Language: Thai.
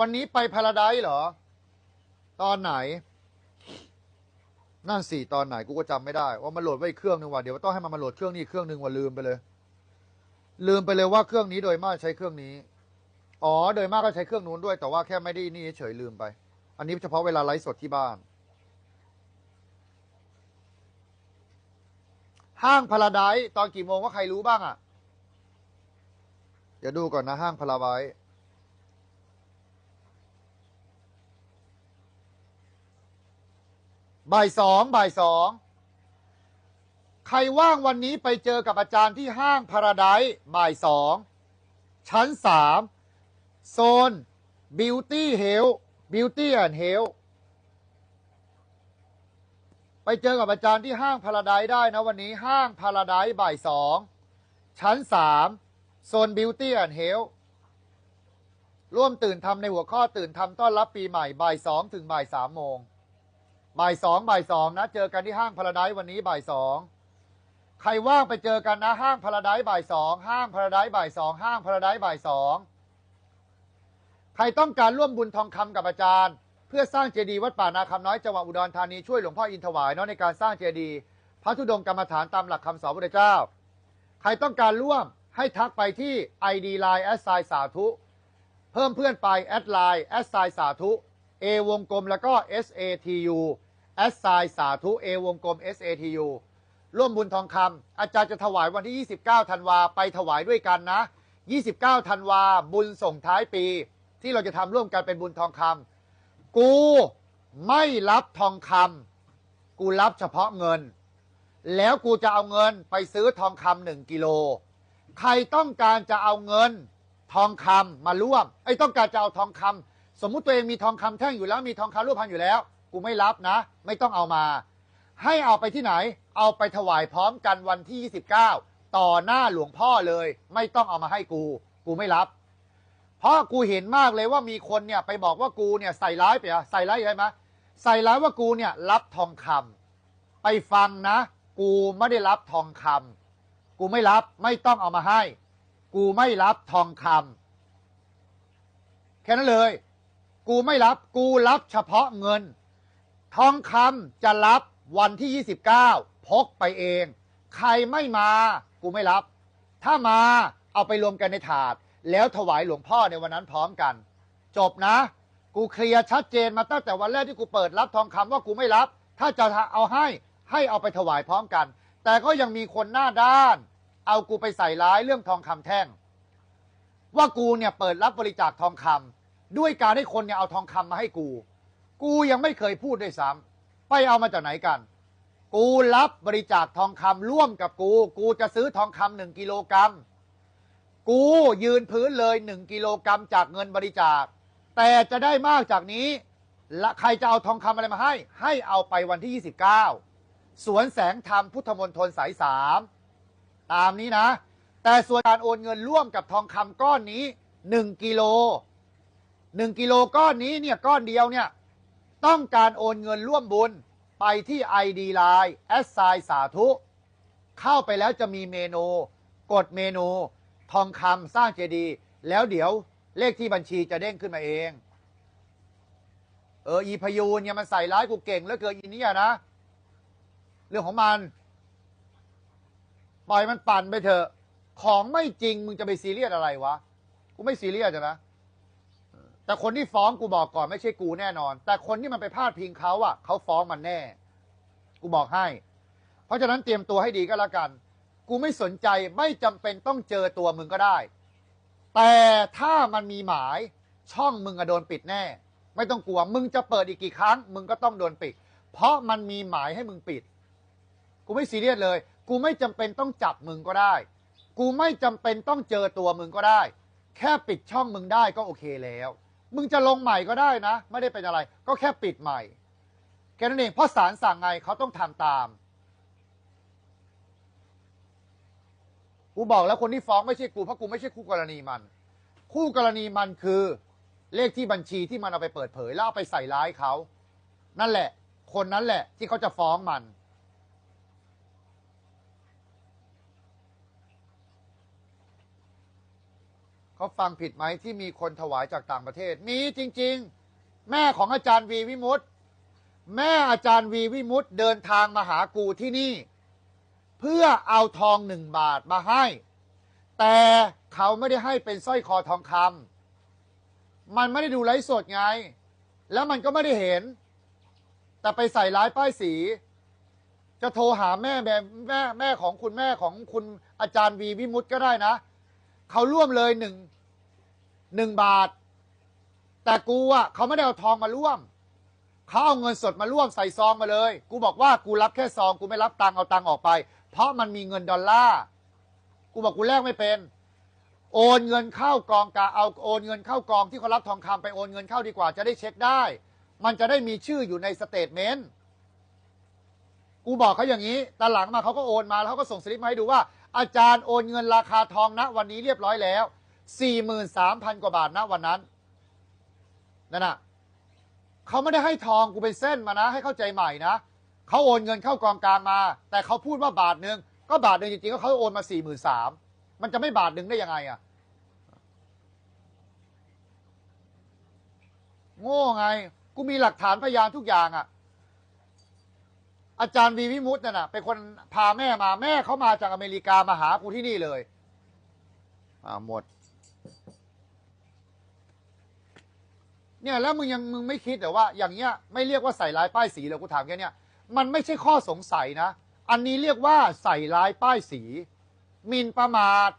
วันนี้ไปพาราไดซ์เหรอ ตอนไหน นั่นสี่ตอนไหนกูก็จำไม่ได้ ว่ามันโหลดไว้อีกเครื่องหนึ่งว่ะเดี๋ยวต้องให้มันมาโหลดเครื่องนี้เครื่องหนึ่งว่ะลืมไปเลย ลืมไปเลยว่าเครื่องนี้โดยมากใช้เครื่องนี้ อ๋อ โดยมากก็ใช้เครื่องนู้นด้วย แต่ว่าแค่ไม่ได้นี่เฉยลืมไป อันนี้เฉพาะเวลาไลฟ์สดที่บ้านห้างพาราไดซ์ตอนกี่โมงว่าใครรู้บ้างอะ่ะ เดี๋ยวดูก่อนนะห้างพาราได บ่ายสองบ่ายสอง ใครว่างวันนี้ไปเจอกับอาจารย์ที่ห้างพาราไดซ์บ่ายสอง ชั้นสามโซน Beauty Health Beauty and Health ไปเจอกับอาจารย์ที่ห้างพาราไดซ์ได้นะวันนี้ห้างพาราไดซ์บ่ายสองชั้นสามโซน Beauty and Health ร่วมตื่นทำในหัวข้อตื่นทำต้อนรับปีใหม่บ่ายสองถึงบ่ายสามโมง บ่ายสองบ่ายสองนะ เจอกันที่ห้างพาราไดซ์วันนี้บ่ายสองใครว่างไปเจอกันนะห้างพาราไดซ์บ่ายสองห้างพาราไดซ์บ่ายสองห้างพาราไดซ์บ่ายสองใครต้องการร่วมบุญทองคำกับอาจารย์ เพื่อสร้างเจดีย์วัดป่านาคำน้อยจังหวัดอุดรธานีช่วยหลวงพ่ออินถวายเนาะในการสร้างเจดีย์พระธุดงกรรมฐานตามหลักคำสอนพระเจ้า ใครต้องการร่วมให้ทักไปที่ ID Line แอดไซสาธุ เพิ่มเพื่อนไปแอดไลน์แอดไซสาธุ A วงกลมแล้วก็ SATU แอดไซสาธุ A วงกลม SATU ร่วมบุญทองคำอาจารย์จะถวายวันที่ 29ธันวาไปถวายด้วยกันนะ 29ธันวาบุญส่งท้ายปี ที่เราจะทำร่วมกันเป็นบุญทองคำกูไม่รับทองคำกูรับเฉพาะเงิน แล้วกูจะเอาเงินไปซื้อทองคำหนึ่งกิโล ใครต้องการจะเอาเงินทองคำมาร่วมไอ้ต้องการจะเอาทองคำ สมมุติตัวเองมีทองคำแท่งอยู่แล้วมีทองคำรูปพันอยู่แล้ว กูไม่รับนะ ไม่ต้องเอามา ให้เอาไปที่ไหน เอาไปถวายพร้อมกันวันที่ 29 ต่อหน้าหลวงพ่อเลย ไม่ต้องเอามาให้กู กูไม่รับ เพราะกูเห็นมากเลยว่ามีคนเนี่ยไปบอกว่ากูเนี่ยใส่ร้ายไปอะใส่ร้ายอะไรไหมใส่ร้ายว่ากูเนี่ยรับทองคำไปฟังนะ กูไม่ได้รับทองคำกูไม่รับไม่ต้องเอามาให้ กูไม่รับทองคำแค่นั้นเลย กูไม่รับ กูรับเฉพาะเงิน ทองคำจะรับวันที่ 29 พกไปเอง ใครไม่มา กูไม่รับ ถ้ามาเอาไปรวมกันในถาด แล้วถวายหลวงพ่อในวันนั้นพร้อมกัน จบนะ กูเคลียร์ชัดเจนมาตั้งแต่วันแรกที่กูเปิดรับทองคำว่ากูไม่รับ ถ้าจะเอาให้ให้เอาไปถวายพร้อมกัน แต่ก็ยังมีคนหน้าด้าน เอากูไปใส่ร้ายเรื่องทองคำแท่ง ว่ากูเนี่ยเปิดรับบริจาคทองคำ ด้วยการให้คนเนี่ยเอาทองคำมาให้กู กูยังไม่เคยพูดด้วยซ้ำไปเอามาจากไหนกัน กูรับบริจาคทองคำร่วมกับกู กูจะซื้อทองคำหนึ่งกิโลกรัมกูยืนพื้นเลยหนึ่งกิโลกรัมจากเงินบริจาค แต่จะได้มากจากนี้และใครจะเอาทองคำอะไรมาให้ ให้เอาไปวันที่ 29 สวนแสงธรรมพุทธมณฑลสายสามตามนี้นะ แต่ส่วนการโอนเงินร่วมกับทองคำก้อนนี้ 1กิโล 1กิโลก้อนนี้เนี่ยก้อนเดียวเนี่ยต้องการโอนเงินร่วมบุญไปที่ ID Line แอดไซสาธุ เข้าไปแล้วจะมีเมนู กดเมนู ทองคำสร้างเจดีย์แล้วเดี๋ยวเลขที่บัญชีจะเด้งขึ้นมาเอง เอออีพยูนเนี่ยมันใส่ร้ายกูเก่งแล้วเกินอีเนี่ยนะ เรื่องของมัน ปล่อยมันปั่นไปเถอะ ของไม่จริงมึงจะไปซีเรียสอะไรวะ กูไม่ซีเรียสนะ แต่คนที่ฟ้องกูบอกก่อนไม่ใช่กูแน่นอน แต่คนที่มันไปพาดพิงเขาอะเขาฟ้องมันแน่ กูบอกให้ เพราะฉะนั้นเตรียมตัวให้ดีก็แล้วกัน กูไม่สนใจไม่จำเป็นต้องเจอตัวมึงก็ได้ แต่ถ้ามันมีหมายช่องมึงอะโดนปิดแน่ ไม่ต้องกลัว มึงจะเปิดอีกกี่ครั้ง มึงก็ต้องโดนปิด เพราะมันมีหมายให้มึงปิด กูไม่ซีเรียสเลย กูไม่จำเป็นต้องจับมึงก็ได้ กูไม่จำเป็นต้องเจอตัวมึงก็ได้ แค่ปิดช่องมึงได้ก็โอเคแล้ว มึงจะลงใหม่ก็ได้นะ ไม่ได้เป็นอะไร ก็แค่ปิดใหม่แค่นั้นเองเพราะศาลสั่งไงเขาต้องทำตามกูบอกแล้วคนที่ฟ้องไม่ใช่กูเพราะกูไม่ใช่คู่กรณีมัน คู่กรณีมันคือเลขที่บัญชีที่มันเอาไปเปิดเผยแล้วเอาไปใส่ร้ายเขา นั่นแหละ คนนั้นแหละที่เขาจะฟ้องมัน เขาฟังผิดไหมที่มีคนถวายจากต่างประเทศ มีจริง ๆ แม่ของอาจารย์วีวิมุตติแม่อาจารย์วีวิมุตติเดินทางมาหากูที่นี่ เพื่อเอาทองหนึ่งบาทมาให้ แต่เขาไม่ได้ให้เป็นสร้อยคอทองคำมันไม่ได้ดูไลฟ์สดไง แล้วมันก็ไม่ได้เห็น แต่ไปใส่ร้ายป้ายสี จะโทรหาแม่แม่แม่แม่ของคุณแม่ของคุณอาจารย์วีวิมุตต์ก็ได้นะ เขาร่วมเลยหนึ่งหนึ่งบาท แต่กูอะเขาไม่ได้เอาทองมาร่วมเขาเอาเงินสดมาร่วมใส่ซองมาเลย กูบอกว่ากูรับแค่ซองกูไม่รับตังค์เอาตังค์ออกไป เพราะมันมีเงินดอลลาร์กูบอกกูแลกไม่เป็น โอนเงินเข้ากองกาเอาโอนเงินเข้ากองที่เขารับทองคำไปโอนเงินเข้าดีกว่าจะได้เช็คได้ มันจะได้มีชื่ออยู่ในสเตทเมนต์กูบอกเขาอย่างนี้ตอนหลังมาเขาก็โอนมาแล้วเขาก็ส่งสลิปมาให้ดูว่า อาจารย์โอนเงินราคาทองณวันนี้เรียบร้อยแล้ว 43,000 กว่าบาทณวันนั้นนั่นน่ะเขาไม่ได้ให้ทองกูเป็นเส้นมานะ ให้เข้าใจใหม่นะเขาโอนเงินเข้ากองกลางมา แต่เขาพูดว่าบาทหนึ่งก็บาทหนึ่งจริงๆก็เขาโอนมา43,000มันจะไม่บาทหนึ่งได้ยังไงอะโง่ไง กูมีหลักฐานพยานทุกอย่างอะ่ะ อาจารย์วีวิมุตต์น่ะนะเป็นคนพาแม่มาแม่เขามาจากอเมริกามาหากูที่นี่เลย อ่าหมด เนี่ยแล้วมึงยังมึงไม่คิดแต่ว่า อย่างเงี้ยไม่เรียกว่าใส่ร้ายป้ายสีเลยกูถามแค่เนี้ยมันไม่ใช่ข้อสงสัยนะ อันนี้เรียกว่าใส่ร้ายป้ายสีหมินประมาท